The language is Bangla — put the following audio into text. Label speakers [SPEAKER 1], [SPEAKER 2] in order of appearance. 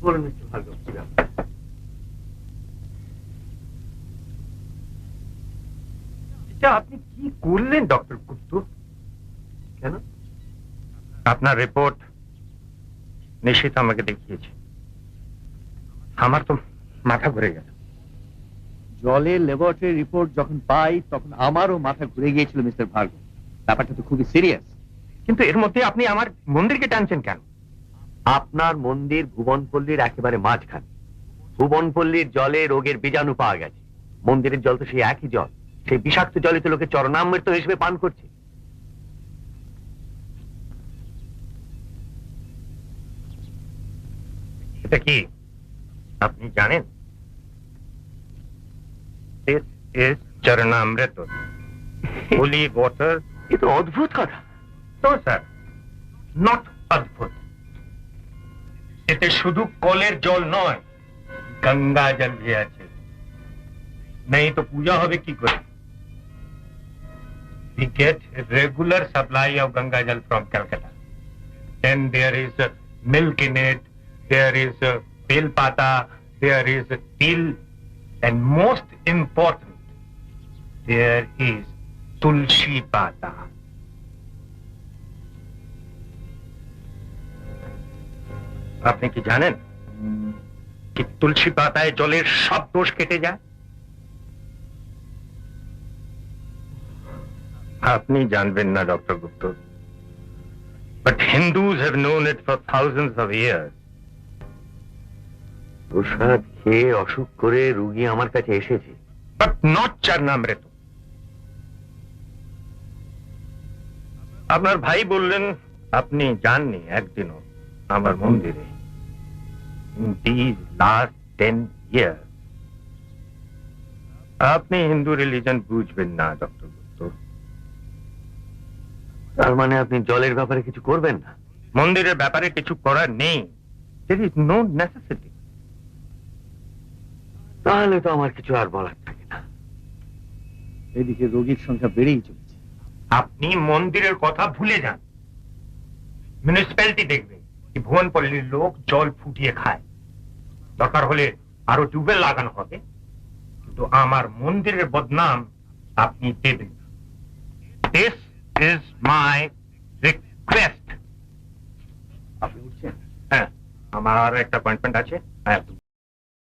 [SPEAKER 1] বলুন মিস্টার ভার্গব কি ব্যাপার?
[SPEAKER 2] এটা আপনি কি করলেন ডক্টর গুপ্ত?
[SPEAKER 1] কেন?
[SPEAKER 2] আপনার রিপোর্ট নিশ্চিত আমাকে দেখিয়েছে। আমার তো মাথা ঘুরে গেল।
[SPEAKER 3] জলের ল্যাবরেটরি রিপোর্ট যখন পাই তখন আমারও মাথা ঘুরে গিয়েছিল মিস্টার ভার্গব। ব্যাপারটা তো খুবই সিরিয়াস।
[SPEAKER 2] কিন্তু এর মধ্যে আপনি আমার মন্দিরকে টানছেন কেন?
[SPEAKER 1] আপনার মন্দির ভুবনপল্লীর একেবারে মাঝখানে। ভুবনপল্লীর জলে রোগের বীজাণু পাওয়া গেছে। মন্দিরের জল তো সেই একই জল। সেই বিষাক্ত জলে তো লোকে চরণামৃত হিসেবে পান করছে।
[SPEAKER 2] এটা কি? আপনি জানেন? চরণামৃত। হোলি ওয়াটার
[SPEAKER 1] এ তো অদ্ভুত কথা।
[SPEAKER 2] তো স্যার নট অদ্ভুত। এতে শুধু কলের জল নয় গঙ্গা জল भी আছে নেই তো পূজা হবে কি করে we get a regular supply of Ganga Jal from Calcutta. Then there is uh, milk in it, there is uh, bel pata, there is uh, til, and most important, there is tulsi pata. আপনি কি জানেন? কি তুলসী পাতায় জলের সব দোষ কেটে যায়? আপনি জানবেন না doctor Gupta. But Hindus have known it for thousands of years
[SPEAKER 1] প্রসাদ খেয়ে অসুখ করে রুগী আমার কাছে এসেছে।
[SPEAKER 2] বাট নট চরণামৃত আপনার ভাই বললেন আপনি যাননি একদিনও। আমার মন্দিরে। আপনি হিন্দু রিলিজন বুঝবেন না ডক্টর গুপ্ত।
[SPEAKER 1] তার মানে আপনি জলের ব্যাপারে কিছু করবেন না?
[SPEAKER 2] মন্দিরের ব্যাপারে কিছু করার নেই। দের ইজ নো নেসেসিটি
[SPEAKER 1] তাহলে তো আমার কিছু আর বলার থাকে না।
[SPEAKER 3] এদিকে রোগীর সংখ্যা বেড়েই চলেছে।
[SPEAKER 2] আপনি মন্দিরের কথা ভুলে যান। মিউনিসিপ্যালিটি দেখবে কি ভুবনপল্লীর লোক জল ফুটিয়ে খায়। দরকার হলে আরও টিউবওয়েল লাগানো হবে। কিন্তু আমার মন্দিরের বদনাম আপনি দেবেন দিস ইজ মাই রিকোয়েস্ট
[SPEAKER 3] আপনি উঠছেন?
[SPEAKER 2] হ্যাঁ আমার আর একটা অ্যাপয়েন্টমেন্ট আছে। go.